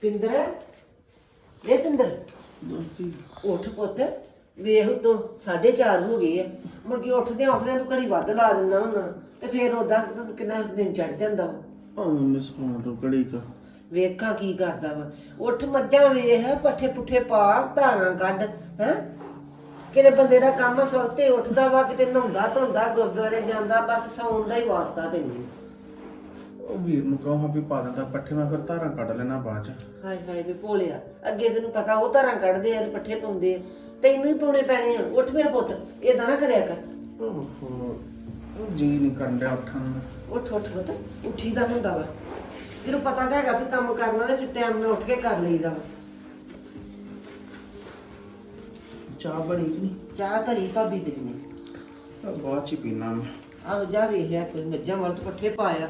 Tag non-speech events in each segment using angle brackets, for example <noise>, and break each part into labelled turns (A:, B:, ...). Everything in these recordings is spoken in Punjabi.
A: ਪਿੰਦਰ? ਵੇ ਪਿੰਦਰ ਉੱਠ ਪੁੱਤ। ਵੇਖ ਤੂੰ 4:30 ਹੋ ਗਏ ਆ। ਮੁੜ ਕੇ ਉੱਠਦੇ ਉੱਠਦੇ ਤੂੰ ਘੜੀ ਵੱਧ ਲਾ ਦਿੰਦਾ ਹੁੰਦਾ। ਤੇ ਫੇਰ ਉਹਦਾ ਕਿੰਨਾ ਦਿਨ ਚੜ ਜਾਂਦਾ। ਵਾ
B: ਮੰਮੀ ਸੌਣ ਤੋਂ ਘੜੀ ਕ।
A: ਵੇਖਾਂ ਕੀ ਕਰਦਾ ਵਾ। ਉੱਠ ਮੱਝਾਂ ਵੇਖ ਪੱਠੇ ਪੁੱਠੇ ਪਾ ਧਾਰਾਂ ਕੱਢ ਹੈ। ਕਿਤੇ ਬੰਦੇ ਦਾ ਕੰਮ ਸਵਖਤੇ ਉੱਠਦਾ ਵਾ ਕਿਤੇ ਨਹਾਉਂਦਾ ਧੋਂਦਾ ਗੁਰਦੁਆਰੇ ਜਾਂਦਾ ਬਸ ਸੌਣ ਦਾ ਹੀ ਵਾਸਤਾ ਤੈਨੂੰ।
B: ਉਹ ਵੀਰ ਨੂੰ ਕਹੋ ਹਾਂ ਵੀ ਪਾ ਦਿੰਦਾ ਪੱਠੇ ਮੈਂ ਫਿਰ ਧਾਰਾਂ ਕੱਢ ਲੈਣਾ ਬਾਅਦ ਚ।
A: ਹਾਏ ਹਾਏ ਵੇ ਭੋਲਿਆ ਅੱਗੇ ਤੈਨੂੰ ਪਤਾ ਉਹ ਧਾਰਾਂ ਕੱਢਦੇ ਆ ਤੇ ਪੱਠੇ ਪਾਉਂਦੇ ਆ। ਤੈਨੂੰ ਹੀ ਪਾਉਣੇ ਪੈਣੇ ਆ ਉੱਠ ਮੇਰਾ ਪੁੱਤ ਏਦਾਂ ਨਾ ਕਰਿਆ ਕਰ।
B: ਓਹੋ ਉਹ ਜੀ ਨਹੀਂ ਕਰਨ ਡਿਆ ਉੱਠਣ ਨੂੰ।
A: ਉੱਠ ਉੱਠ ਪੁੱਤ ਉੱਠੀ ਦਾ ਹੁੰਦਾ ਵਾ। ਜਿਹਨੂੰ ਪਤਾ ਤਾਂ ਹੈਗਾ ਵੀ ਕੰਮ ਕਰਨਾ ਤੇ ਫਿਰ ਟਾਈਮ ਨਾਲ ਉੱਠ ਕੇ ਕਰ ਲਈਦਾ ਵਾ।
B: ਚਾਹ ਬਣੀ ਕਿ ਨਹੀਂ?
A: ਚਾਹ ਧਰੀ ਭਾਬੀ ਦੇ ਨੇ।
B: ਤਾਂ ਬਾਅਦ ਚ ਹੀ ਪੀਣਾ ਮੈਂ।
A: ਆਹ ਜਾ ਵੇਖ ਲਿਆ ਕੋਈ ਮੱਝਾਂ ਵੱਲ ਤੇ ਪੱਠੇ ਪਾਇਆ।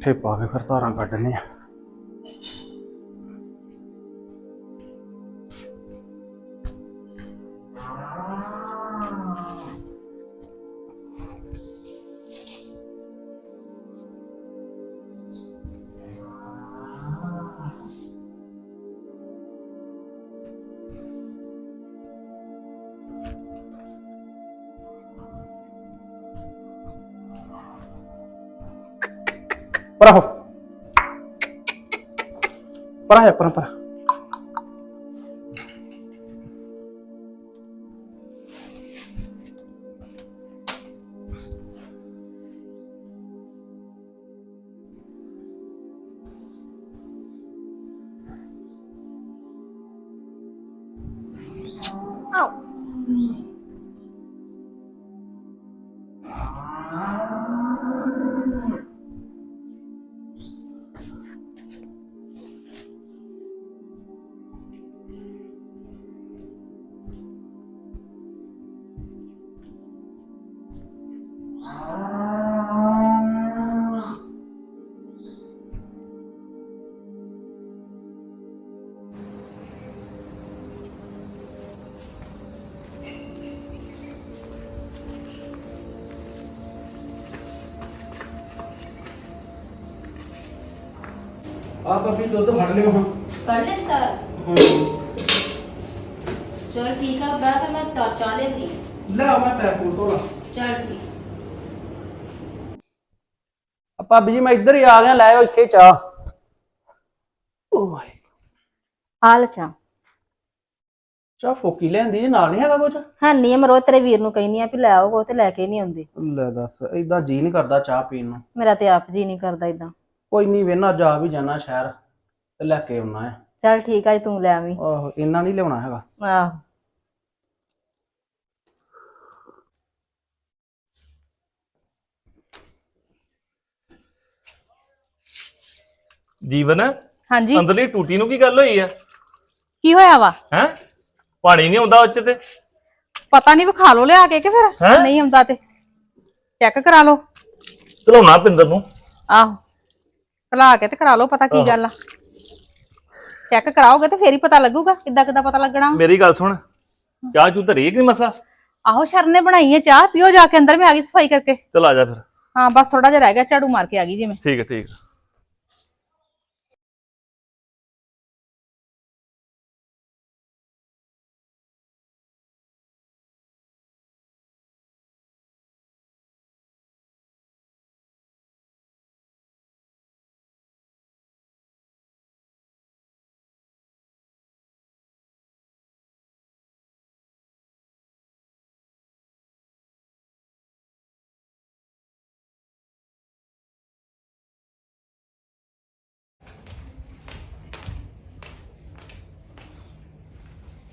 B: ਪੱਠੇ ਪਾ ਕੇ ਫਿਰ ਧਾਰਾਂ ਕੱਢਣੇ ਆ। ਪਰਾ ਹੋ ਪਰਾ ਹੈ ਪਰਾ ਪਰਾ ਆ ਭਾਬੀ ਦੁੱਧ ਫੜ ਲਿਓ। ਹਾਂ
C: ਕਰ ਲੈਂਦਾ ਚਲ ਠੀਕ ਆ ਬੈ ਫਿਰ ਮੈਂ ਤਾਂ ਚਾਹ ਲੈਂਦੀ।
B: ਲੈ ਮੈਂ ਪੈਪੂਰ ਤੋਂ ਲਾ
C: ਚੱਲ ਠੀਕ।
D: ਭਾਬੀ ਜੀ ਮੈਂ ਇੱਧਰ ਹੀ ਆ ਗਿਆ ਲੈ ਆਓ ਇੱਥੇ ਚਾਹ। ਓਏ
E: ਹਾਲ ਚਾ
D: ਚਾਹ। ਫੋਕੀ ਲੈਂਦੀ ਜੇ ਨਾਲ ਨਹੀਂ ਹੈਗਾ ਕੁਝ
E: ਹਾਂ ਨਹੀਂ ਮਰੋ ਤੇਰੇ ਵੀਰ ਨੂੰ ਕਹਿੰਦੀ ਆ ਵੀ ਲੈ ਆਓ ਕੋ ਤੇ ਲੈ ਕੇ ਨਹੀਂ ਆਉਂਦੇ।
D: ਲੈ ਦੱਸ ਏਦਾਂ ਜੀ ਨਹੀਂ ਕਰਦਾ ਚਾਹ ਪੀਣ ਨੂੰ।
E: ਮੇਰਾ ਤੇ ਆਪ ਜੀ ਨਹੀਂ ਕਰਦਾ ਇਦਾਂ
D: ਕੋਈ ਨਹੀਂ ਵੇਨਾ ਜਾ ਵੀ ਜਾਣਾ ਸ਼ਹਿਰ ਤੇ ਲੈ ਕੇ ਆਉਣਾ ਹੈ
E: ਚੱਲ ਠੀਕ ਆ ਜੀ ਤੂੰ ਲੈ ਆਵੀਂ।
D: ਆਹੋ ਇੰਨਾ ਨਹੀਂ ਲਿਆਉਣਾ ਹੈਗਾ।
E: ਆਹੋ।
F: ਜੀਵਨ
G: ਹਾਂਜੀ।
F: ਅੰਦਰਲੀ ਟੂਟੀ ਨੂੰ ਕੀ ਗੱਲ ਹੋਈ ਆ?
G: ਕੀ ਹੋਇਆ ਵਾ?
F: ਹੈ? ਪਾਣੀ ਨਹੀਂ ਆਉਂਦਾ ਉੱਚ ਤੇ?
G: ਪਤਾ ਨਹੀਂ ਵਿਖਾ ਲਓ ਲਿਆ ਕੇ ਕਿ ਫਿਰ
F: ਹੈਂ?
G: ਨਹੀਂ ਆਉਂਦਾ ਤੇ। ਚੈੱਕ ਕਰਾ ਲਓ।
F: ਘਲਾਉਣਾ ਪਿੰਦਰ ਨੂੰ।
G: ਆਹੋ। ਖਲਾ ਕੇ ਤੇ ਕਰਾ ਲਓ ਪਤਾ ਕੀ ਗੱਲ ਆ। ਚੈੱਕ ਕਰਾਓਗੇ ਤੇ ਫੇਰ ਹੀ ਪਤਾ ਲੱਗੂਗਾ ਕਿੱਦਾਂ ਕਿੱਦਾਂ ਪਤਾ ਲੱਗਣਾ।
F: ਮੇਰੀ ਗੱਲ ਸੁਣ ਚਾਹ ਚੂ ਧਰੀ ਕਿ ਮਸਾ?
G: ਆਹੋ ਸ਼ਰਨ ਨੇ ਬਣਾਈ ਹੈ ਚਾਹ ਪੀਓ ਜਾ ਕੇ ਅੰਦਰ ਮੈਂ ਆ ਗਈ ਸਫ਼ਾਈ ਕਰਕੇ।
F: ਚਲ ਆ ਜਾ ਫਿਰ।
G: ਹਾਂ ਬਸ ਥੋੜਾ ਜਿਹਾ ਰਹਿ ਗਿਆ ਝਾੜੂ ਮਾਰ ਕੇ ਆ ਗਈ ਜੀ ਮੈਂ।
F: ਠੀਕ ਹੈ ਠੀਕ ਹੈ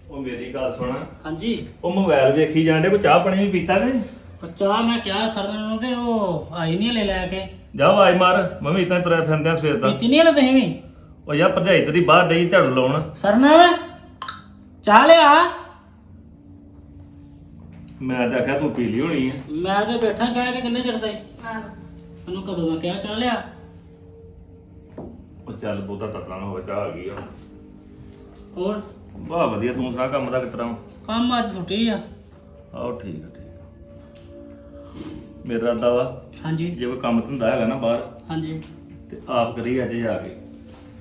F: ਉਹ ਮੇਰੀ ਗੱਲ ਸੁਣ।
H: ਹਾਂਜੀ।
F: ਉਹ ਮੋਬਾਈਲ ਵੇਖੀ ਜਾਂਦੇ ਕੋਈ ਚਾਹ ਪਾਣੀ ਵੀ ਪੀਤਾ ਕਿ ਨਹੀਂ?
H: ਉਹ ਚਾਹ ਮੈਂ ਕਿਹਾ ਸਰ ਨੂੰ ਤੇ ਉਹ ਆਈ ਨਹੀਂ ਲੈ ਲੈ ਕੇ।
F: ਜਾ ਆਵਾਜ਼ ਮਾਰ ਮੰਮੀ ਤਾਂ ਤੁਰਿਆ ਫਿਰਦਿਆਂ ਸਵੇਰ ਦਾ।
H: ਪੀਤੀ ਨਹੀਂ ਹਲੇ ਤੁਸੀਂ ਵੀ?
F: ਉਹ ਯਾ ਭਰਜਾਈ ਤੇਰੀ ਬਾਹਰ ਡਈ ਝਾੜੂ ਲਾਉਣ।
H: ਸਰਨ ਚਾਹ ਲਿਆ?
F: ਮੈਂ ਤਾਂ ਆਖਿਆ ਤੂੰ ਪੀ ਲਈ ਹੋਣੀ ਹੈ
H: ਮੈਂ ਤੇ ਬੈਠਾ ਕਹਿ ਕੇ ਕਿੰਨੇ ਚਿਰ ਦਾ ਤੈਨੂੰ ਕਦੋਂ ਮੈਂ ਕਿਹਾ ਚਾਹ ਲਿਆ?
F: ਉਹ ਚੱਲ ਬਹੁਤਾ ਤਤਲਾ ਨਾ ਹੋਵੇ ਚਾਹ ਆ ਗਈ ਆ।
H: ਹੋਰ?
F: ਵਾਹ ਵਧੀਆ ਤੂੰ ਸਾਰਾ ਕੰਮ ਦਾ ਕਿਤਰਾ?
H: ਕੰਮ ਅੱਜ ਛੁੱਟੀ ਆ।
F: ਆਹੋ ਠੀਕ ਆ ਠੀਕ ਆ। ਮੇਰਾ ਦਾ ਵਾ
H: ਹਾਂਜੀ।
F: ਜੇ ਕੋਈ ਕੰਮ ਧੰਦਾ ਹੈਗਾ ਨਾ ਬਾਹਰ
H: ਹਾਂਜੀ।
F: ਤੇ ਆਪ ਕਰੀ ਅੱਜ ਜਾ ਕੇ।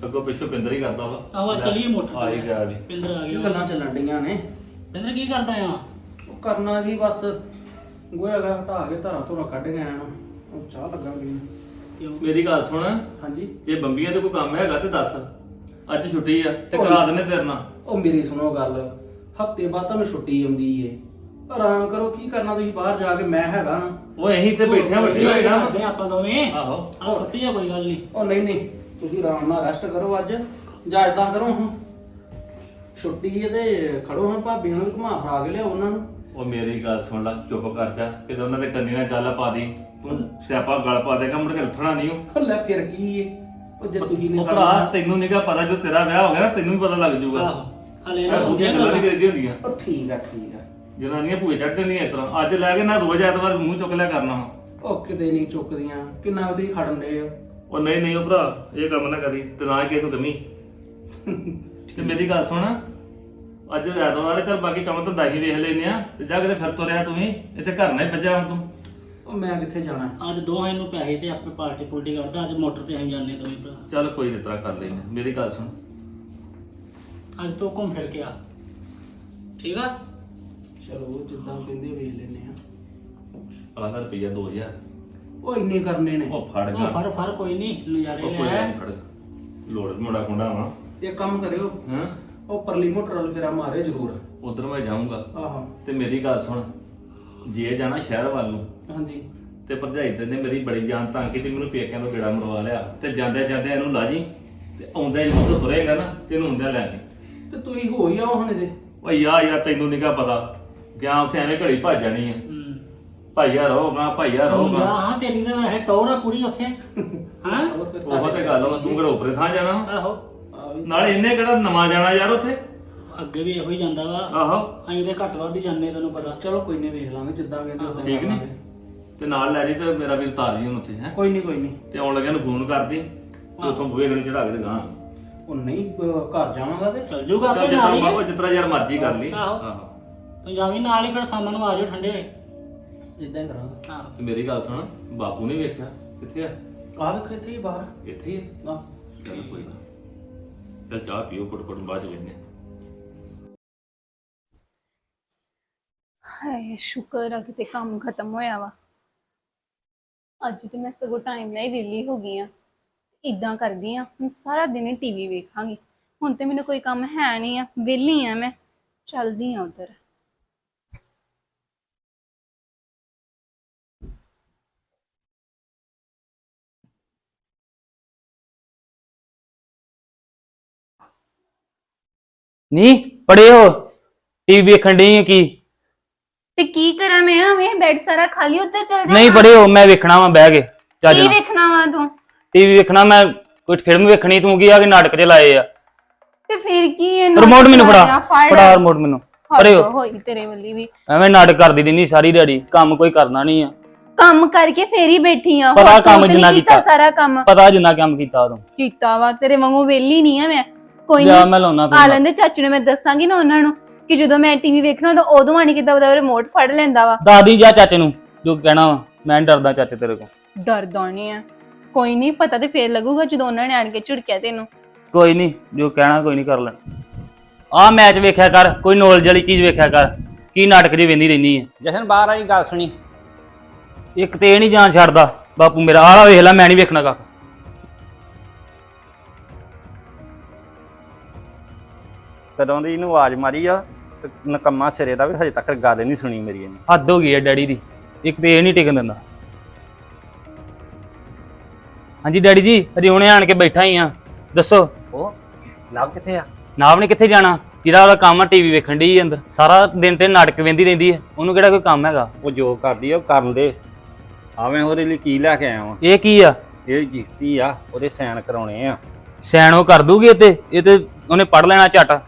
F: ਅੱਗੋਂ ਪਿੱਛੋਂ ਪਿੰਦਰ ਹੀ ਕਰਦਾ ਵਾ।
H: ਆਹੋ ਅੱਜ ਚੱਲੀਏ ਮੋਟਰ
F: ਆ ਹੀ ਗਿਆ ਵੀ
H: ਪਿੰਦਰ ਆ
C: ਇਹ
H: ਗਿਆ
C: ਗੱਲਾਂ ਚੱਲਣ ਡੀਆਂ ਨੇ?
H: ਪਿੰਦਰ ਕੀ ਕਰਦਾ ਆ?
C: ਉਹ ਕਰਨਾ ਕੀ ਬਸ ਗੋਇਆਗਾ ਹਟਾ ਕੇ ਧਾਰਾ ਧੁਰਾ ਕੱਢ ਕੇ ਆਇਆ ਨਾ ਉਹ ਚਾਹ ਲੱਗਾ ਪੀਣ
F: ਮੇਰੀ ਗੱਲ ਸੁਣ।
C: ਹਾਂਜੀ।
F: ਜੇ ਬੰਬੀਆਂ ਤੇ ਕੋਈ ਕੰਮ ਹੈਗਾ ਤੇ ਦੱਸ। ਅੱਜ ਛੁੱਟੀ ਆ ਤੇ ਕਰਾ ਦਿੰਨੇ ਤੇਰੇ ਨਾਲ।
C: ਉਹ ਮੇਰੀ ਸੁਣੋ ਗੱਲ ਹਫ਼ਤੇ ਬਾਅਦ ਤੁਹਾਨੂੰ ਛੁੱਟੀ ਆਉਂਦੀ ਏ। ਆਰਾਮ ਕਰੋ ਕੀ ਕਰਨਾ ਤੁਸੀਂ ਬਾਹਰ ਜਾ ਕੇ? ਮੈਂ ਹੈਗਾ ਨਾ।
F: ਉਹ ਅਸੀਂ ਤੇ ਬੈਠਿਆ ਵੱਡੇ ਹੋਏ ਨਾ।
H: ਕਰਦੇ ਆ ਆਪਾਂ ਦੋਵੇਂ।
F: ਆਹੋ।
H: ਆ ਛੁੱਟੀ ਆ ਕੋਈ ਗੱਲ ਨਹੀਂ।
C: ਉਹ ਨਹੀਂ ਨਹੀਂ ਤੁਸੀਂ ਆਰਾਮ ਨਾਲ ਰੈਸਟ ਕਰੋ ਅੱਜ। ਜਾਂ ਏਦਾਂ ਕਰੋ ਹੁਣ। ਛੁੱਟੀ ਹੈ ਤੇ ਖੜੋ ਹਾਂ ਭਾਬੀ ਨੂੰ ਘੁਮਾ ਫਰਾ ਕੇ ਲਿਆਓ ਉਹਨਾਂ ਨੂੰ।
F: ਉਹ ਮੇਰੀ ਗੱਲ ਸੁਣ ਲੈ ਚੁੱਪ ਕਰ ਜਾ। ਕਿਤੇ ਉਹਨਾਂ ਦੇ ਕੰਨੀ ਨਾਲ ਗੱਲ ਪਾ ਦੀ। ਤੂੰ ਸਿਆਪਾ ਗਲ ਪਾ ਦੇਗਾ ਮੁੜ ਕੇ ਲੱਥਣਾ ਨਹੀਂ ਉਹ
C: ਲੈ ਫਿਰ ਕੀ ਏ? ਉਹ ਜੇ ਤੁਸੀਂ ਨੇ
F: ਉਹ ਭਰਾ ਤੈਨੂੰ ਨਿਕਾ ਪਤਾ ਜੋ ਤੇਰਾ ਵਿਆਹ ਹੋ ਗਿਆ ਨਾ ਤੈਨੂੰ ਵੀ ਪਤਾ ਲੱਗ ਜਾਊਗਾ।
H: ਆਹੋ ਹਲੇ
F: ਇਹ ਹੁੰਦੀਆਂ ਗੱਲਾਂ ਨਹੀਂ ਕਰੀਦੀ ਹੁੰਦੀਆਂ।
C: ਉਹ ਠੀਕ ਆ ਠੀਕ ਆ।
F: ਜਨਾਨੀਆਂ ਭੂਏ ਚੜਦੇ ਨਹੀਂ ਇਸ ਤਰ੍ਹਾਂ। ਅੱਜ ਲੈ ਕੇ ਨਾ ਰੋਜ਼ ਐਤਵਾਰ ਮੂੰਹ ਚੁੱਕ ਲਿਆ ਕਰਨਾ।
C: ਉਹ ਕਿਤੇ ਨਹੀਂ ਚੁੱਕਦੀਆਂ। ਕਿੰਨਾ ਤੁਸੀਂ ਖੜਨ ਦੇ
F: ਉਹ ਨਹੀਂ ਨਹੀਂ ਉਹ ਭਰਾ ਇਹ ਕੰਮ ਨਾ ਕਰੀ। ਤੇ ਨਾ ਕਿਸੇ ਨੂੰ ਕਮੀ। ਤੇ ਮੇਰੀ ਗੱਲ ਸੁਣ। ਅੱਜ ਐਤਵਾਰ ਹੈ ਚੱਲ ਬਾਕੀ ਕੰਮ ਤਾਂ ਦਾਹੀ ਵੇਖ ਲੈਨੇ ਆ। ਤੇ ਜਾ ਕੇ ਤੇ ਫਿਰ ਤੂੰ ਵੀ ਇੱਥੇ ਘਰ ਨਾ ਹੀ ਵੱਜਾ ਹੁਣ ਤੂੰ।
C: ਉਹ ਮੈਂ ਕਿੱਥੇ ਜਾਣਾ?
H: ਅੱਜ ਦੋਹਾਂ ਨੂੰ ਪੈਸੇ ਤੇ ਆਪੇ ਪਾਰਟੀ ਪੁਲਟੀ ਕਰਦਾ ਅੱਜ ਮੋਟਰ ਤੇ ਅਸੀਂ ਜਾਂਦੇ ਦੋਵੇਂ ਭਰਾ।
F: ਚੱਲ ਕੋਈ ਨਹੀਂ ਤਰ੍ਹਾਂ ਕਰ ਲੈਨੇ ਮੇਰੀ ਗੱਲ ਸੁਣ।
H: ਅੱਜ ਤੋਂ ਘੁੰਮ ਫਿਰ ਕੇ ਆ। ਠੀਕ ਆ?
C: ਚਲੋ ਜਿੱਦਾਂ ਕਹਿੰਦੇ ਵੇਖ ਲੈਨੇ ਆ
F: ਆਹ ਰੁਪਈਆ 2000
C: ਉਹ ਇੰਨੇ ਕਰਨੇ ਨੇ।
F: ਉਹ ਫੜ
H: ਉਹ
F: ਗਾ।
H: ਫੜ ਫੜ ਕੋਈ ਨਹੀਂ ਨਜ਼ਾਰੇ
F: ਉਹ ਕੋਈ ਗੱਲ
H: ਲੈ।
F: ਨਹੀਂ ਫੜ ਲੋੜ ਮੁੰਡਾ ਖੁੰਡਾ ਵਾ।
C: ਇਹ ਕੰਮ ਕਰਿਓ।
F: ਹਾਂ?
C: ਉਹ ਪਰਲੀ ਮੋਟਰ ਵਾਲ ਫੇਰਾ ਮਾਰਿਓ ਜ਼ਰੂਰ।
F: ਉਧਰ ਮੈਂ ਜਾਊਂਗਾ।
C: ਆਹੋ।
F: ਤੇ ਮੇਰੀ ਗੱਲ ਸੁਣ। ਜੇ ਜਾਣਾ ਸ਼ਹਿਰ ਵੱਲ ਨੂੰ।
C: ਹਾਂਜੀ।
F: ਤੇ ਭਰਜਾਈ ਤੇ ਨੇ ਮੇਰੀ ਬੜੀ ਜਾਨ ਤਾਂ ਕੀਤੀ ਮੈਨੂੰ ਪੇਕਿਆਂ ਤੋਂ ਗੇੜਾ ਮਰਵਾ ਲਿਆ। ਤੇ ਜਾਂਦੇ ਜਾਂਦੇ ਇਹਨੂੰ ਲਾ ਜੀ ਤੇ ਆਉਂਦਾ ਹੀ ਤੋਂ ਤੁਰੇਗਾ ਨਾ ਤੇ ਇਹਨੂੰ ਹੁੰਦਿਆਂ ਲੈ ਕੇ
C: ਤੇ ਤੁਸੀਂ ਹੋ ਹੀ ਆਓ ਹੁਣ ਇਹਦੇ।
F: ਓ ਯਾ ਯਾ ਤੈਨੂੰ ਨਿਕਾ ਪਤਾ। ਗਿਆ ਉੱਥੇ ਐਵੇਂ ਘੜੀ ਭੱਜ ਜਾਣੀ ਹੈ
H: ਹੂੰ।
F: ਭਾਈਆ ਰਹੋਗਾ ਭਾਈਆ ਰਹੋਗਾ।
H: ਹਾਂ ਤੇਰੀ ਤਾਂ ਇਹ ਟੌਰ ਆ ਕੁੜੀ ਉੱਥੇ। ਹਾਂ?
F: ਉਹ ਤੇ ਗੱਲ ਵਾ, ਤੂੰ ਕਿਹੜਾ ਉੱਪਰੇ ਥਾਂ ਜਾਣਾ?
H: ਆਹੋ।
F: ਨਾਲੇ ਇਹਨੇ ਕਿਹੜਾ ਨਵਾਂ ਜਾਣਾ ਯਾਰ ਉੱਥੇ?
H: ਅੱਗੇ ਵੀ ਇਹੋ ਹੀ ਜਾਂਦਾ ਵਾ।
F: ਆਹੋ।
H: ਅਸੀਂ ਤੇ ਘੱਟ ਵੱਧ ਹੀ ਜਾਂਦੇ ਤੈਨੂੰ ਪਤਾ।
C: ਚਲੋ ਕੋਈ ਨਹੀਂ ਵੇਖ ਲਾਂਗੇ ਜਿੱਦਾਂ ਕਹਿੰਦੇ ਉਦਾਂ
F: ਠੀਕ
C: ਕਰ
F: ਨੀ?
C: ਲਾਂਗੇ।
F: ਤੇ ਨਾਲ ਲੈ ਜੀ ਤੇ ਮੇਰਾ ਵੀ ਉਤਾਰ ਜੀ ਹੁਣ ਉੱਥੇ ਹੈ?
C: ਕੋਈ ਨਹੀਂ ਕੋਈ ਨਹੀਂ
F: ਤੇ ਆਉਣ ਲੱਗਿਆ ਨੂੰ ਫੋਨ ਕਰਦੀ ਤੇ ਉੱਥੋਂ ਬੂਹੇ ਗਣੀ ਚੜਾ ਕੇ ਤੇ ਗਾਂ
C: ਉਹ ਨਹੀਂ ਅਹ ਘਰ ਜਾਵਾਂਗਾ ਤੇ।
H: ਚੱਲ ਜੂਗਾ ਆਪੇ
F: ਜਿੱਦਾਂ
H: ਨਾਲ ਹੀ
F: ਬਾਬਾ ਜਿਤਨਾ ਯਾਰ ਮਰਜ਼ੀ ਕਰ ਲਈ। ਆਹੋ।
H: ਤੂੰ ਜਾਵੀਂ ਨਾਲ ਹੀ ਫਿਰ ਸ਼ਾਮ ਨੂੰ ਆ ਜਾਓ ਠੰਡੇ
C: ਇਦਾਂ ਹੀ ਕਰਾਂਗੇ।
H: ਹਾਂ।
F: ਤੇ ਮੇਰੀ ਗੱਲ ਸੁਣ ਬਾਪੂ ਨੇ ਵੇਖਿਆ ਕਿੱਥੇ ਆ?
C: ਆਹ ਵੇਖੋ ਇੱਥੇ ਹੀ ਬਾਹਰ।
F: ਇੱਥੇ ਹੀ ਆ।
C: ਆਹ,
F: ਚੱਲ ਕੋਈ ਨਾ। ਚੱਲ ਚਾਹ ਪੀਓ ਕੁੱਟ ਕੁੱਟ ਬਾਅਦ ਚ ਵੇਨੇ
I: ਹਾਏ, ਸ਼ੁਕਰ ਆ ਕਿਤੇ ਕੰਮ ਖਤਮ ਹੋਇਆ ਵਾ। ਅੱਜ ਤੇ ਮੈਂ ਸਗੋਂ ਟਾਈਮ ਨਾਲ ਹੀ ਵਿਹਲੀ ਹੋ ਗਈ ਆ। ਇਦਾਂ ਕਰਦੀ ਆ, ਹੁਣ ਸਾਰਾ ਦਿਨ ਹੀ ਟੀਵੀ ਵੇਖਾਂਗੀ। ਹੁਣ ਤੇ ਮੈਨੂੰ ਕੋਈ ਕੰਮ ਹੈ ਨਹੀਂ ਆ, ਵਿਹਲੀ ਆ ਮੈਂ। ਚੱਲਦੀ ਆ ਉਧਰ।
D: ਨਹੀਂ ਪੜੇ ਹੋ। ਟੀਵੀ ਵੇਖਣ ਡਈ ਆ ਕੀ?
I: ਤੇ ਕੀ ਕਰਾਂ ਮੈਂ? ਐਵੇਂ ਬੈੱਡ ਸਾਰਾ ਖਾਲੀ ਉੱਧਰ ਚੱਲ ਜਾ
D: ਨਹੀਂ ਪੜੇ ਹੋ ਮੈਂ ਵੇਖਣਾ ਵਾ ਬਹਿ ਕੇ ਚੱਜ
I: ਕੀ
D: ਨਾਲ।
I: ਵੇਖਣਾ ਵਾ ਤੂੰ?
D: ਟੀਵੀ ਵੇਖਣਾ ਮੈਂ ਕੋਈ ਫਿਲਮ ਵੇਖਣੀ ਤੂੰ ਕੀ ਆ ਕੇ ਨਾਟਕ ਚ ਲਾਏ ਆ?
I: ਤੇ ਫਿਰ ਕੀ ਇਹ
D: ਰਿਮੋਟ ਮੈਨੂੰ ਫੜਾ
I: ਫੜ।
D: ਫੜਾ ਰਿਮੋਟ ਮੈਨੂੰ।
I: ਹੱਦ
D: ਹੋ।
I: ਹੋਈ ਤੇਰੇ ਵੱਲੀ ਵੀ।
D: ਐਵੇਂ ਨਾਟਕ ਕਰਦੀ ਦਿੰਦੀ ਸਾਰੀ ਦਿਹਾੜੀ ਕੰਮ ਕੋਈ ਕਰਨਾ ਨਹੀਂ ਆ।
I: ਕੰਮ ਕਰਕੇ ਫੇਰ ਹੀ ਬੈਠੀ ਆ।
J: ਪਤਾ ਕੰਮ ਜਿੰਨਾ ਕੀਤਾ।
I: ਸਾਰਾ ਕੰਮ।
J: ਪਤਾ ਜਿੰਨਾ ਕੰਮ ਕੀਤਾ ਉਦੋਂ।
I: ਕੀਤਾ ਵਾ ਤੇਰੇ ਵਾਂਗੂ ਵੇਲੀ ਨਹੀਂ ਆ ਮੈਂ। ਕੋਈ
J: ਲਿਆ
I: ਨਹੀਂ
J: ਮੈਂ ਲਾਉਣਾ
I: ਆ ਲੈਂਦੇ ਚਾਚੂ ਨੂੰ ਮੈਂ ਦੱਸਾਂਗੀ ਨਾ ਉਹਨਾਂ ਨੂੰ। ਕਿ ਜਦੋਂ ਮੈਂ ਟੀਵੀ ਵੇਖਣਾ ਤਾਂ ਉਦੋਂ ਆਣੀ ਕਿਦਾਂ ਉਹਦਾ ਰਿਮੋਟ ਫੜ ਲੈਂਦਾ ਵਾ।
J: ਦਾਦੀ ਜਾਂ ਚਾਚੇ ਨੂੰ ਜੋ ਕਹਿਣਾ ਵਾ ਮੈਂ ਨੀ ਡਰਦਾ ਚਾਚੇ ਤੇਰੇ ਕੋਲ।
I: ਡਰਦਾ ਨਹੀਂ ਆ। ਕੋਈ ਨਹੀਂ ਪਤਾ ਤੇ ਫੇਰ ਲੱਗੂਗਾ ਜਦੋਂ ਉਹਨਾਂ ਨੇ ਆਣ ਕੇ ਝਿੜਕਿਆ ਤੈਨੂੰ।
J: ਕੋਈ ਨਹੀਂ ਜੋ ਕਹਿਣਾ ਕੋਈ ਨਹੀਂ ਕਰ ਲੈ। ਆ ਮੈਚ ਵੇਖਿਆ ਕਰ ਕੋਈ ਨੌਲੇਜ ਵਾਲੀ ਚੀਜ਼ ਵੇਖਿਆ ਕਰ ਕੀ ਨਾਟਕ ਜੀ ਵੇਂਦੀ ਰਹਿੰਦੀ ਹੈ
C: ਜਸ਼ਨ ਬਾਹਰ ਆਈ ਗੱਲ ਸੁਣੀ।
J: ਇੱਕ ਤੇ ਇਹ ਨਹੀਂ ਜਾਣ ਛੱਡਦਾ ਬਾਪੂ ਮੇਰਾ ਆਲਾ ਵੇਖ ਲੈ ਮੈਂ ਨਹੀਂ ਵੇਖਣਾ ਕੱਖ
K: ਕਦੋਂ ਦੀ ਇਹਨੂੰ ਆਵਾਜ਼ ਮਾਰੀ ਆ? ਤੇ ਨਕੰਮਾ ਸਿਰੇ ਦਾ ਵੀ ਹਜੇ ਤੱਕ ਗੱਲ ਨਹੀਂ ਸੁਣੀ ਮੇਰੀ ਇਹਨੇ।
J: ਹੱਦ ਹੋ ਗਈ ਹੈ ਡੈਡੀ ਦੀ। ਇੱਕ ਤੇ ਇਹ ਨਹੀਂ ਟਿਕਣ ਦਿੰਦਾ। ਹਾਂਜੀ ਡੈਡੀ ਜੀ ਹਰੀ ਹੁਣੇ ਆਣ ਕੇ ਬੈਠਾ ਹੀ ਆ ਦੱਸੋ।
K: ਉਹ ਲਵ ਕਿੱਥੇ ਆ?
J: ਨਾਬ ਨੇ ਕਿੱਥੇ ਜਾਣਾ? ਜਿਹੜਾ ਉਹਦਾ ਕੰਮ ਆ ਟੀਵੀ ਵੇਖਣ ਦੀ ਅੰਦਰ। ਸਾਰਾ ਦਿਨ ਤੇ ਨਾਟਕ ਵੇਂਦੀ ਰਹਿੰਦੀ ਹੈ। ਉਹਨੂੰ ਕਿਹੜਾ ਕੋਈ ਕੰਮ ਹੈਗਾ?
K: ਉਹ ਜੋ ਕਰਦੀ ਆ ਉਹ ਕਰਨ ਦੇ। ਆਵੇਂ ਉਹਦੇ ਲਈ ਕੀ ਲੈ ਕੇ ਆਇਆ ਵਾਂ
J: ਇਹ ਕੀ ਆ?
K: ਇਹ ਜਿੱਤੀ ਆ ਉਹਦੇ ਸਾਈਨ ਕਰਾਉਣੇ ਆ।
J: ਸੈਣ ਉਹ ਕਰ ਦੂਗੀ ਤੇ ਇਹ ਤੇ ਉਹਨੇ ਪੜ ਲੈਣਾ ਝਟ।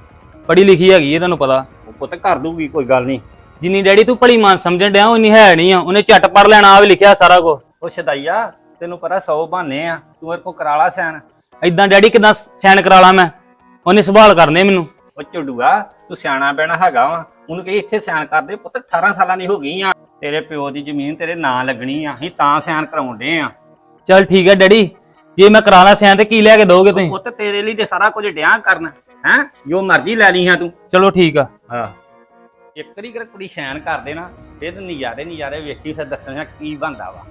J: ਪੜੀ ਲਿਖੀ ਹੈਗੀ ਇਹ ਤੁਹਾਨੂੰ ਪਤਾ।
K: ਪੁੱਤ ਕਰ ਦੂਗੀ ਕੋਈ ਗੱਲ ਨਹੀਂ।
J: ਜਿੰਨੀ ਡੈਡੀ ਤੂੰ ਭਲੀ ਮਾਨ ਸਮਝਣ ਡਿਆ ਉਨੀ ਹੈ ਨਹੀਂ ਆ। ਉਹਨੇ ਝਟ ਪੜ ਲੈਣਾ ਆ ਵੀ ਲਿਖਿਆ ਸਾਰਾ ਕੁਝ
K: ਉਹ ਸ਼ਦਾਈਆ ਤੈਨੂੰ ਪਤਾ 100 ਬਹਾਨੇ ਆ। ਤੂੰ ਇਹ ਕੋ ਕਰਾ ਲਾ ਸਾਈਨ
J: ਐਦਾਂ ਡੈਡੀ ਕਿਦਾਂ ਸੈਣ ਕਰਾ ਲਾ ਮੈਂ? ਉਹਨੇ ਸੰਭਾਲ ਕਰਨੇ ਮੈਨੂੰ।
K: ਉਹ ਝੁੱਡੂਆ ਤੂੰ ਸਿਆਣਾ ਪੈਣਾ ਹੈਗਾ ਵਾ। ਉਹਨੂੰ ਕਹੀ ਇੱਥੇ ਸਾਈਨ ਕਰ ਦੇ ਪੁੱਤ 18 ਸਾਲਾਂ ਦੀ ਹੋ ਗਈ ਆ। ਤੇਰੇ ਪਿਓ ਦੀ ਜ਼ਮੀਨ ਤੇਰੇ ਨਾਂ ਲੱਗਣੀ ਆ ਅਸੀਂ ਤਾਂ ਸਾਈਨ ਕਰਾਉਂਦੇ ਆ।
J: ਚੱਲ ਠੀਕ ਹੈ ਡੈਡੀ ਜੇ ਮੈਂ ਕਰਾ ਲਾ ਸੈਣ ਤੇ ਕੀ ਲੈ ਕੇ ਦੋਗੇ ਤੁਸੀਂ?
K: ਪੁੱਤ ਤੇਰੇ ਲਈ ਤੇ ਸਾਰਾ ਕੁਝ ਡਿਆਂ ਕਰਨ। ਹੈ? ਜੋ ਮਰਜ਼ੀ ਲੈ ਲਈ ਹਾਂ ਤੂੰ।
J: ਚਲੋ ਠੀਕ ਆ।
K: ਹਾਂ। ਇੱਕ ਵਾਰੀ ਕਰ ਕੁੜੀ ਸ਼ੈਨ ਕਰ ਦੇ ਨਾ ਫਿਰ ਤੇ ਨਜ਼ਾਰੇ ਨਜ਼ਾਰੇ ਵੇਖੀ ਫਿਰ ਦੱਸਣਾ ਕੀ ਬੰਦਾ ਵਾ।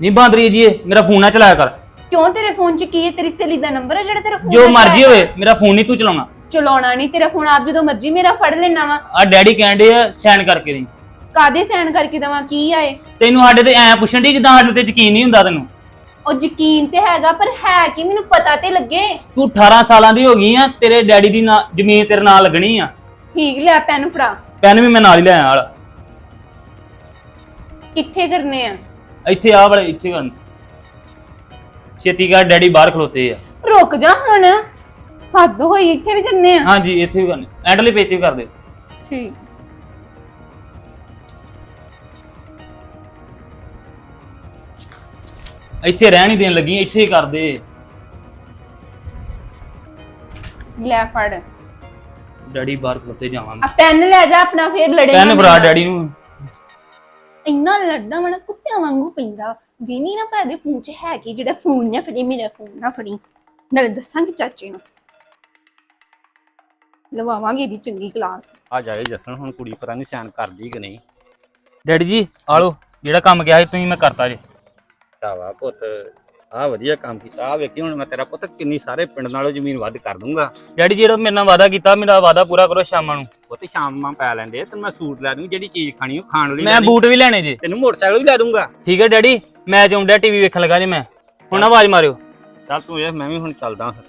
J: ਨਹੀਂ ਬਾਂਦਰੀ ਜੀ ਮੇਰਾ ਫੋਨ ਨਾ ਚਲਾਇਆ ਕਰ।
I: ਕਿਉਂ ਤੇਰੇ ਫੋਨ 'ਚ ਕੀ ਹੈ? ਤੇਰੀ ਸਹੇਲੀ ਦਾ ਨੰਬਰ ਹੈ ਜਿਹੜਾ ਤੇਰਾ ਫੋਨ
J: ਜੋ ਮਰਜ਼ੀ ਹੋਵੇ ਮੇਰਾ ਫੋਨ ਨਹੀਂ ਤੂੰ ਚਲਾਉਣਾ।
I: ਚਲਾਉਣਾ ਨਹੀਂ ਤੇਰਾ ਫੋਨ ਆਪ ਜਦੋਂ ਮਰਜ਼ੀ ਮੇਰਾ ਫੜ ਲੈਣਾ ਵਾ।
J: ਆ ਡੈਡੀ ਕਹਿੰਦੇ ਆ ਸੈਣ ਕਰਕੇ ਨਹੀਂ
I: ਕਾਦੇ ਸੈਨ ਕਰਕੇ ਦਵਾਂ? ਕੀ ਆਏ
J: ਤੈਨੂੰ ਸਾਡੇ ਤੇ ਐ ਪੁੱਛਣ ਦੀ ਜਿੱਦਾਂ ਸਾਡੇ ਤੇ ਯਕੀਨ ਨਹੀਂ ਹੁੰਦਾ ਤੈਨੂੰ।
I: ਉਹ ਯਕੀਨ ਤੇ ਹੈਗਾ ਪਰ ਹੈ ਕਿ? ਮੈਨੂੰ ਪਤਾ ਤੇ ਲੱਗੇ।
J: ਤੂੰ 18 ਸਾਲਾਂ ਦੀ ਹੋ ਗਈ ਆ ਤੇਰੇ ਡੈਡੀ ਦੀ ਨਾਂ- ਜ਼ਮੀਨ ਤੇਰੇ ਨਾਲ ਲੱਗਣੀ ਆ।
I: ਠੀਕ ਲਿਆ ਪੈਨ ਫੜਾ।
J: ਪੈਨ ਵੀ ਮੈਂ ਨਾਲ ਹੀ ਲੈ ਆਇਆ ਵਾਲਾ।
I: ਕਿੱਥੇ ਕਰਨੇ ਆ?
J: ਇੱਥੇ ਆ ਬੜੇ ਇੱਥੇ ਕਰਨ। ਛੇਤੀ ਕਰ ਡੈਡੀ ਬਾਹਰ ਖਲੋਤੇ ਆ।
I: ਰੁਕ ਜਾ ਹੁਣ। ਹੱਦ ਹੋਈ ਇੱਥੇ ਵੀ ਕਰਨੇ ਆ।
J: ਹਾਂਜੀ ਇੱਥੇ ਵੀ ਕਰਨੇ। ਐਂਡਲੇ ਪੇਜ ਤੇ ਵੀ ਕਰ ਦੇ।
I: ਠੀਕ।
J: ਇੱਥੇ ਰਹਿਣ ਹੀ ਦੇਣ ਲੱਗੀ ਇੱਥੇ ਹੀ ਕਰ ਦੇ।
I: ਲੈ ਫੜ।
J: ਡੈਡੀ ਬਾਹਰ ਖਲੋਤੇ ਜਾਵਾਂ
I: ਆ ਪੈਨ ਲੈ ਜਾ ਆਪਣਾ ਫੇਰ ਲੜੇਗਾ
J: ਪੈਨ
I: ਨਾਲ।
J: ਡੈਡੀ ਨੂੰ।
I: ਇੰਨਾ ਲੜਦਾ ਮਣਾ ਕੁੱਤਿਆਂ ਵਾਂਗੂ ਪੈਂਦਾ। ਵੀ ਨਹੀਂ ਨਾ ਪਤਾ ਦੇ ਫੋਨ 'ਚ ਹੈ ਕਿ ਜਿਹੜਾ ਫੋਨ ਨਾ ਫੜੀ ਮੇਰਾ ਫੋਨ ਨਾ ਫੜੀ। ਨਾਲੇ ਦੱਸਾਂਗੀ ਚਾਚੇ ਨੂੰ। ਲਵਾਵਾਂਗੀ ਇਹਦੀ ਚੰਗੀ ਕਲਾਸ।
K: ਆ ਜਾਏ ਜਸਨ ਹੁਣ ਕੁੜੀ ਪਤਾ ਨਹੀਂ ਸਾਈਨ ਕਰਦੀ ਕਿ ਨਹੀਂ।
J: ਡੈਡੀ ਜੀ ਆ ਲਓ ਜਿਹੜਾ ਕੰਮ ਕਿਹਾ ਸੀ ਤੁਸੀਂ ਮੈਂ ਕਰਤਾ ਜੇ।
K: ਚਾਵਾ ਪੁੱਤ। ਆ ਵਧੀਆ ਕੰਮ ਕੀਤਾ। ਆ ਵੇਖੀ ਹੁਣ ਮੈਂ ਤੇਰਾ ਪੁੱਤ ਕਿੰਨੀ ਸਾਰੇ ਪਿੰਡ ਨਾਲੋਂ ਜ਼ਮੀਨ ਵੱਧ ਕਰ ਦੂੰਗਾ।
J: ਡੈਡੀ ਜਿਹੜਾ ਮੇਰੇ ਨਾਲ ਵਾਦਾ ਕੀਤਾ ਮੇਰਾ ਵਾਦਾ ਪੂਰਾ ਕਰੋ ਸ਼ਾਮਾਂ ਨੂੰ।
K: ਪੁੱਤ ਸ਼ਾਮਾਂ ਪੈ ਲੈਂਦੇ ਤੇ ਮੈਂ ਸੂਟ ਲੈ ਦੂੰ ਜਿਹੜੀ ਚੀਜ਼ ਖਾਣੀ ਉਹ ਖਾਣ ਲਈ
J: ਮੈਂ। ਬੂਟ ਵੀ ਲੈਣੇ ਜੇ।
K: ਤੈਨੂੰ ਮੋਟਰਸਾਈਕਲ ਵੀ ਲੈ ਦੂੰਗਾ।
J: ਠੀਕ ਹੈ ਡੈਡੀ ਮੈਚ ਆਉਂਦਾ ਟੀਵੀ ਵੇਖਣ ਲੱਗਾ ਜੇ ਮੈਂ। ਹੁਣ ਆਵਾਜ਼ ਮਾਰਿਓ।
K: ਚੱਲ ਤੂੰ ਇਹ ਮੈਂ ਵੀ ਹੁਣ ਚੱਲਦਾ ਫਿਰ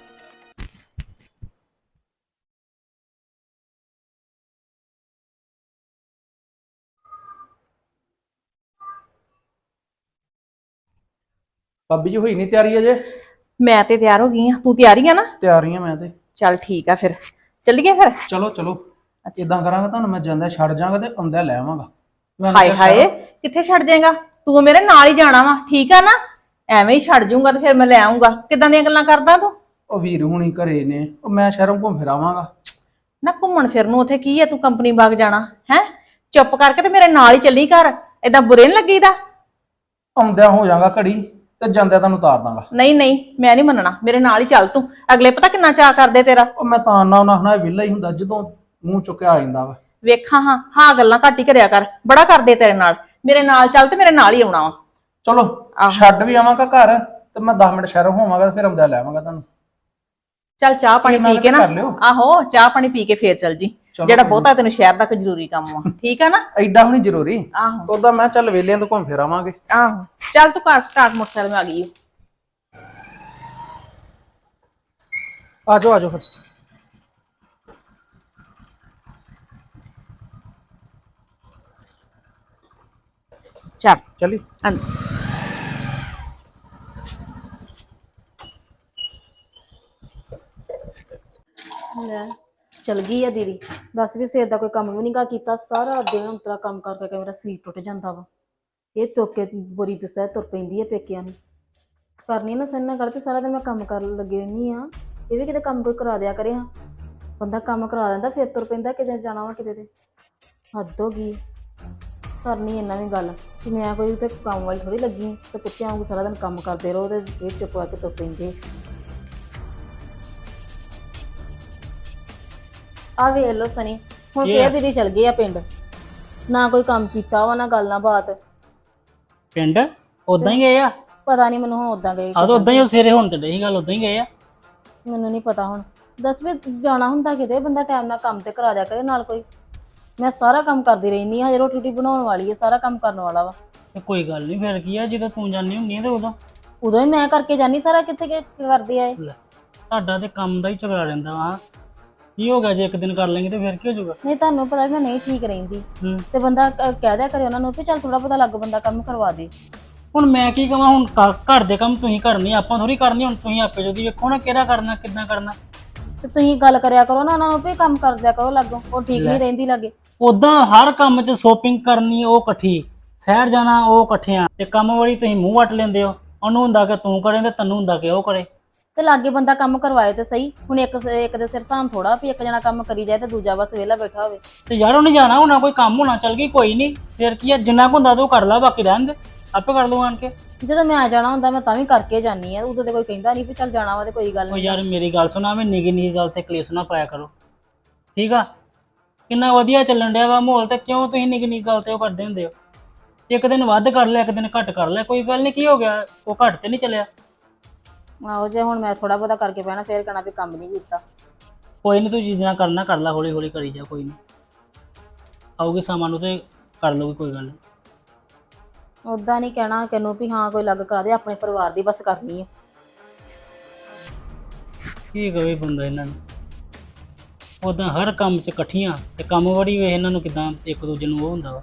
D: ਭਾਬੀ ਜੀ ਹੋਈ ਨਹੀਂ ਤਿਆਰੀ ਅਜੇ?
G: ਮੈਂ ਤੇ ਤਿਆਰ ਹੋ ਗਈ ਆ ਤੂੰ ਤਿਆਰੀ ਆ ਨਾ?
D: ਤਿਆਰੀ ਆ ਮੈਂ ਤੇ।
G: ਚੱਲ ਠੀਕ ਆ ਫਿਰ। ਚੱਲੀਏ ਫਿਰ?
D: ਚਲੋ ਚਲੋ। ਇਦਾਂ ਕਰਾਂਗਾ ਤੁਹਾਨੂੰ ਮੈਂ ਜਾਂਦਾ ਛੱਡ ਜਾਵਾਂਗਾ ਤੇ ਆਉਂਦਾ ਲੈ ਆਵਾਂਗਾ।
G: ਹਾਏ ਹਾਏ ਕਿੱਥੇ ਛੱਡ ਜਾਏਗਾ? ਤੂੰ ਮੇਰੇ ਨਾਲ ਹੀ ਜਾਣਾ ਵਾ ਠੀਕ ਆ ਨਾ? ਐਵੇਂ ਹੀ ਛੱਡ ਜਾਊਂਗਾ ਤੇ ਫਿਰ ਮੈਂ ਲੈ ਆਉਂਗਾ ਕਿੱਦਾਂ ਦੀਆਂ ਗੱਲਾਂ ਕਰਦਾ ਤੂੰ?
D: ਉਹ ਵੀਰ ਹੁਣੀ ਘਰੇ ਨੇ ਉਹ ਮੈਂ ਸ਼ਹਿਰੋਂ ਘੁੰਮ ਫਿਰ ਆਵਾਂਗਾ।
G: ਨਾ ਘੁੰਮਣ ਫਿਰਨ ਨੂੰ ਉੱਥੇ ਕੀ ਹੈ ਤੂੰ ਕੰਪਨੀ ਬਾਗ ਜਾਣਾ ਹੈ? ਚੁੱਪ ਕਰਕੇ ਤੇ ਮੇਰੇ ਨਾਲ ਹੀ ਚੱਲੀ ਘਰ। ਏਦਾਂ ਬੁਰੇ ਨਹੀਂ ਲੱਗੀਦਾ?
D: ਆਉਂਦਿਆਂ ਹੋ ਜਾਗਾ ਘੜੀ। ਤੇ ਜਾਂਦਿਆਂ ਤੁਹਾਨੂੰ ਉਤਾਰ ਦਾਂਗਾ।
G: ਨਹੀਂ ਨਹੀਂ ਮੈਂ ਨਹੀਂ ਮੰਨਣਾ। ਮੇਰੇ ਨਾਲ ਹੀ ਚੱਲ ਤੂੰ। ਅਗਲੇ ਪਤਾ ਕਿੰਨਾ ਚਾਹ ਕਰਦੇ ਤੇਰਾ?
D: ਉਹ ਮੈਂ ਤਾਂ ਨਾ ਉਹਨਾਂ ਹਨਾ ਵਿਹਲਾ ਹੀ ਹੁੰਦਾ ਜਦੋਂ ਮੂੰਹ ਚੁੱਕਿਆ ਆ ਜਾਂਦਾ ਵਾ।
G: ਵੇਖਾਂ ਹਾਂ ਹਾਂ ਗੱਲਾਂ ਘੱਟ ਹੀ ਕਰਿਆ ਕਰ। ਬੜਾ ਕਰਦੇ ਤੇਰੇ ਨਾਲ। ਮੇਰੇ ਨਾਲ ਚੱਲ ਤੇ ਮੇਰੇ ਨਾਲ ਹੀ ਆਉਣਾ ਵਾ।
D: ਚਲੋ। ਛੱਡ ਵੀ ਆਵਾਂਗਾ ਘਰ ਤੇ ਮੈਂ 10 ਮਿੰਟ ਸ਼ਹਿਰੋਂ ਹੋਵਾਂਗਾ ਤੇ ਫਿਰ ਆਉਂਦਿਆਂ ਲੈ ਆਵਾਂਗਾ ਤੁਹਾਨੂੰ।
G: ਚੱਲ ਚਾਹ ਪਾਣੀ ਪੀ ਕੇ ਨਾ। ਆਹੋ ਚਾਹ ਪਾਣੀ ਪੀ ਕੇ ਫੇਰ ਚੱਲ ਜੀ।
D: ਚਲੋ
G: ਜਿਹੜਾ ਬਹੁਤਾ ਤੈਨੂੰ ਸ਼ਹਿਰ ਦਾ ਕੋਈ ਜ਼ਰੂਰੀ ਕੰਮ ਆ। <laughs> ਠੀਕ ਆ ਨਾ?
D: ਐਡਾ ਨਹੀਂ ਜ਼ਰੂਰੀ।
G: ਆਹੋ।
D: ਉਹਦਾ ਮੈਂ ਚੱਲ ਵੇਲਿਆਂ ਤੋਂ ਘੁੰਮ ਫਿਰ ਆਵਾਂਗੇ।
G: ਆਹੋ। ਚੱਲ ਤੂੰ ਘਰ ਸਟਾਰਟ ਮੋਟਰਸਾਈਕਲ ਮੈਂ ਆ ਗਈ ਓ।
D: ਆਜੋ ਆਜੋ ਫਿਰ।
G: ਚੱਲ।
D: ਚਲੀ।
G: ਅੰਦਰ
E: ਲੈ ਚਲ ਗਈ ਆ ਦੀਦੀ। ਦੱਸ ਵੀ ਸਵੇਰ ਦਾ ਕੋਈ ਕੰਮ ਵੀ ਨਹੀਂ ਕੀਤਾ, ਸਾਰਾ ਦਿਨ ਅੰਤਰਾ ਕੰਮ ਕਰ ਕਰਕੇ ਮੇਰਾ ਸਰੀਰ ਟੁੱਟ ਜਾਂਦਾ ਵਾ। ਇਹ ਚੁੱਕ ਬੋਰੀ ਪਿਸਤਾ ਤੁਰ ਪੈਂਦੀ ਹੈ ਪੇਕਿਆਂ ਨੂੰ। ਕਰਨੀ ਨਾ ਸੰਨਾ ਗੱਲ ਤੇ ਸਾਰਾ ਦਿਨ ਮੈਂ ਕੰਮ ਕਰਨ ਲੱਗੀ ਰਹਿੰਦੀ ਆ। ਇਹ ਵੀ ਕਿਤੇ ਕੰਮ ਕੋਈ ਕਰਾ ਦਿਆ ਕਰੇ ਹਾਂ। ਬੰਦਾ ਕੰਮ ਕਰਾ ਦਿੰਦਾ ਫਿਰ ਤੁਰ ਪੈਂਦਾ ਕਿ ਜਾਣਾ ਵਾ ਕਿਤੇ ਤੇ। ਹੱਦ ਹੋ ਗਈ। ਕਰਨੀ ਇਹਨਾਂ ਵੀ ਗੱਲ, ਕਿ ਮੈਂ ਕੋਈ ਤੇ ਕੰਮ ਵਾਲੀ ਥੋੜੀ ਲੱਗੀ, ਤੇ ਕੁੱਤਿਆਂ ਵਾਂਗੂ ਸਾਰਾ ਦਿਨ ਕੰਮ ਕਰਦੇ ਰਹੋ ਤੇ ਇਹ ਚੁੱਪ ਕਰਕੇ ਤੁਰ ਪੈਂਦੇ। ਆ ਵੇਖ ਲੋ ਸਨੀ ਹੁਣ
H: ਕੀ
E: ਫੇਰ
H: ਆ?
E: ਦੀਦੀ ਚਲ ਗਏ ਆ ਪਿੰਡ। ਨਾ ਕੋਈ ਕੰਮ ਕੀਤਾ ਵਾ ਨਾ ਗੱਲ ਨਾ ਬਾਤ।
H: ਪਿੰਡ? ਉਦਾਂ ਹੀ ਗਏ ਆ?
E: ਪਤਾ ਨਹੀਂ ਮੈਨੂੰ ਹੁਣ ਉਦਾਂ ਗਏ
H: ਆ ਤਾਂ ਉਦਾਂ ਹੀ ਉਹ ਸਵੇਰੇ ਹੁਣ ਤੇ ਡਈ ਗੱਲ ਉਦਾਂ ਹੀ ਗਏ ਆ?
E: ਮੈਨੂੰ ਨਹੀਂ ਪਤਾ ਹੁਣ। ਦੱਸ ਵੀ ਜਾਣਾ ਹੁੰਦਾ ਕਿਤੇ ਬੰਦਾ ਟਾਈਮ ਨਾਲ ਕੰਮ ਤੇ ਕਰਾ ਦਿਆ ਕਰੇ ਨਾਲ ਕੋਈ। ਮੈਂ ਸਾਰਾ ਕੰਮ ਕਰਦੀ ਰਹਿਨੀ ਆ ਹਜੇ ਰੋਟੀ ਰੋਟੀ ਬਣਾਉਣ ਵਾਲੀ ਹੈ ਸਾਰਾ ਕੰਮ ਕਰਨ ਵਾਲਾ ਵਾ।
H: ਤੇ ਕੋਈ ਗੱਲ ਨਹੀਂ ਫਿਰ ਕੀ ਆ ਜਦੋਂ ਤੂੰ ਜਾਣੀ ਹੁੰਨੀ ਆ ਤੇ ਉਦੋਂ।
E: ਉਦੋਂ ਹੀ ਮੈਂ ਕਰਕੇ ਜਾਨੀ ਸਾਰਾ ਕਿੱਥੇ ਕਿ ਕਰਦੀ ਆ ਇਹ
H: ਤੁਹਾਡਾ ਤੇ ਕੰਮ ਦਾ ਹੀ ਝਗੜਾ ਰਹਿੰਦਾ ਵਾ। ਕੀ ਹੋ ਗਿਆ? ਜੇ ਇੱਕ ਦਿਨ ਕਰ ਲੈਂਗੇ ਤੇ ਫਿਰ ਕੀ ਹੋ ਜਾਊਗਾ?
E: ਨਹੀਂ ਤੁਹਾਨੂੰ ਪਤਾ ਵੀ ਮੈਂ ਨਹੀਂ ਠੀਕ ਰਹਿੰਦੀ।
H: ਹੂੰ।
E: ਤੇ ਬੰਦਾ ਕ- ਕਹਿ ਦਿਆ ਕਰੇ ਉਹਨਾਂ ਨੂੰ ਵੀ ਚੱਲ ਥੋੜਾ ਪਤਾ ਲੱਗ ਬੰਦਾ ਕੰਮ ਕਰਵਾ ਦੇ।
H: ਹੁਣ ਮੈਂ ਕੀ ਕਹਾਂ ਹੁਣ ਘ- ਘਰ ਦੇ ਕੰਮ ਤੁਸੀਂ ਕਰਨੇ ਆਪਾਂ ਥੋੜੀ ਕਰਨੀ ਹੁਣ ਤੁਸੀਂ ਆਪੇ ਜਦੀ ਵੇਖੋ ਨਾ ਕਿਹੜਾ ਕਰਨਾ ਕਿੱਦਾਂ ਕਰਨਾ।
E: ਤੇ ਤੁਸੀਂ ਗੱਲ ਕਰਿਆ ਕਰੋ ਨਾ ਉਹਨਾਂ ਨੂੰ ਵੀ ਕੰਮ ਕਰ ਦਿਆ ਕਰੋ ਲੱਗੋ। ਉਹ ਠੀਕ ਨਹੀਂ ਰਹਿੰਦੀ ਲੱਗੇ।
H: ਉਦਾਂ ਹਰ ਕੰਮ 'ਚ ਸ਼ੋਪਿੰਗ ਕਰਨੀ ਉਹ ਇਕੱਠੀ। ਸ਼ਹਿਰ ਜਾਣਾ ਉਹ ਇਕੱਠਿਆਂ। ਤੇ ਕੰਮ ਵਾਲੀ ਤੁਸੀਂ ਮੂੰਹ ਵੱਟ ਲੈਂਦੇ ਹੋ। ਉਹਨੂੰ ਹੁੰਦਾ ਕਿ ਤੂੰ ਕਰੇ ਤੇ ਤੈਨੂੰ ਹੁੰਦਾ ਕਿ ਉਹ ਕਰੇ।
E: ਤੇ ਲਾਗੇ ਬੰਦਾ ਕੰਮ ਕਰਵਾਏ ਤੇ ਸਹੀ। ਹੁਣ ਇੱਕ ਸ- ਇੱਕ ਦੇ ਸਿਰ ਸਾਂ ਥੋੜਾ ਵੀ ਇੱਕ ਜਣਾ ਕੰਮ ਕਰੀ ਜਾਏ ਤੇ ਦੂਜਾ ਬਸ ਵਿਹਲਾ ਬੈਠਾ ਹੋਵੇ।
H: ਤੇ ਯਾਰ ਉਹਨੇ ਜਾਣਾ ਹੋਣਾ ਕੋਈ ਕੰਮ ਹੋਣਾ ਚੱਲ ਗਈ ਕੋਈ ਨਹੀਂ। ਫਿਰ ਕੀ ਆ ਜਿੰਨਾ ਕੁ ਹੁੰਦਾ ਤੂੰ ਕਰ ਲੈ ਬਾਕੀ ਰਹਿਣ ਦੇ। ਆਪੇ ਕਰ ਲੂ ਆਣ ਕੇ।
E: ਜਦੋਂ ਮੈਂ ਜਾਣਾ ਹੁੰਦਾ ਮੈਂ ਤਾਂ ਵੀ ਕਰਕੇ ਜਾਨੀ ਆ। ਉਦੋਂ ਤੇ ਕੋਈ ਕਹਿੰਦਾ ਨਹੀਂ ਵੀ ਚੱਲ ਜਾਣਾ ਵਾ ਤੇ ਕੋਈ ਗੱਲ
H: ਉਹ
E: ਨਹੀਂ
H: ਯਾਰ ਮੇਰੀ ਗੱਲ ਸੁਣਾ ਮੈਂ ਨਿੱਕੀ ਨਿੱਕੀ ਗੱਲ ਤੇ ਕਲੇਸ਼ ਨਾ ਪਾਇਆ ਕਰੋ। ਠੀਕ ਆ? ਕਿੰਨਾ ਵਧੀਆ ਚੱਲਣ ਡਿਆ ਵਾ ਮਾਹੌਲ ਤੇ। ਕਿਉਂ ਤੁਸੀਂ ਨਿੱਕੀ ਨਿੱਕੀ ਗੱਲ ਤੇ ਉਹ ਕਰਦੇ ਹੁੰਦੇ ਹੋ? ਇੱਕ ਦਿਨ ਵੱਧ ਕਰ ਲਿਆ ਇੱਕ ਦਿਨ ਘੱਟ ਕਰ ਲਿਆ। ਕੋਈ ਗੱਲ ਨਹੀਂ ਕੀ ਹੋ ਗਿਆ? ਉਹ ਘੱਟ ਤੇ ਨਹੀਂ ਚੱਲਿਆ।
E: ਆਹੋ ਜੇ ਹੁਣ ਮੈਂ ਥੋੜਾ ਬਹੁਤਾ ਕਰਕੇ ਪੈਣਾ ਫੇਰ ਕਹਿਣਾ ਵੀ ਕੰਮ ਨਹੀਂ ਕੀਤਾ।
H: ਕੋਈ ਨਹੀਂ ਤੂੰ ਜਿੰਨਾ ਕਰਨਾ ਕਰ ਲੈ ਹੌਲੀ ਹੌਲੀ ਕਰੀ ਜਾ ਕੋਈ ਨਹੀਂ ਆਉਗੇ ਸਾਮਾਨ ਨੂੰ ਤੇ ਕਰ ਲਓਗੇ ਕੋਈ ਗੱਲ ਨਹੀਂ
E: ਉਦਾਂ ਨਹੀਂ ਕਹਿਣਾ ਕਿਨੂੰ ਵੀ ਹਾਂ ਕੋਈ ਲੱਗ ਕਰਾ ਦੇ ਆਪਣੇ ਪਰਿਵਾਰ ਦੀ ਬਸ ਕਰਨੀ ਆ।
H: ਕੀ ਕਵੇ ਬੰਦਾ ਇਹਨਾਂ ਨੂੰ? ਉਦਾਂ ਹਰ ਕੰਮ 'ਚ ਇਕੱਠੀਆਂ ਤੇ ਕੰਮ ਵੜੀ ਵੇ ਇਹਨਾਂ ਨੂੰ ਕਿਦਾਂ ਇੱਕ ਦੂਜੇ ਨੂੰ ਉਹ ਹੁੰਦਾ ਵਾ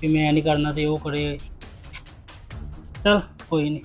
H: ਵੀ ਮੈਂ ਨਹੀਂ ਕਰਨਾ ਤੇ ਉਹ ਕਰੇ। ਚਲ ਕੋਈ ਨਹੀਂ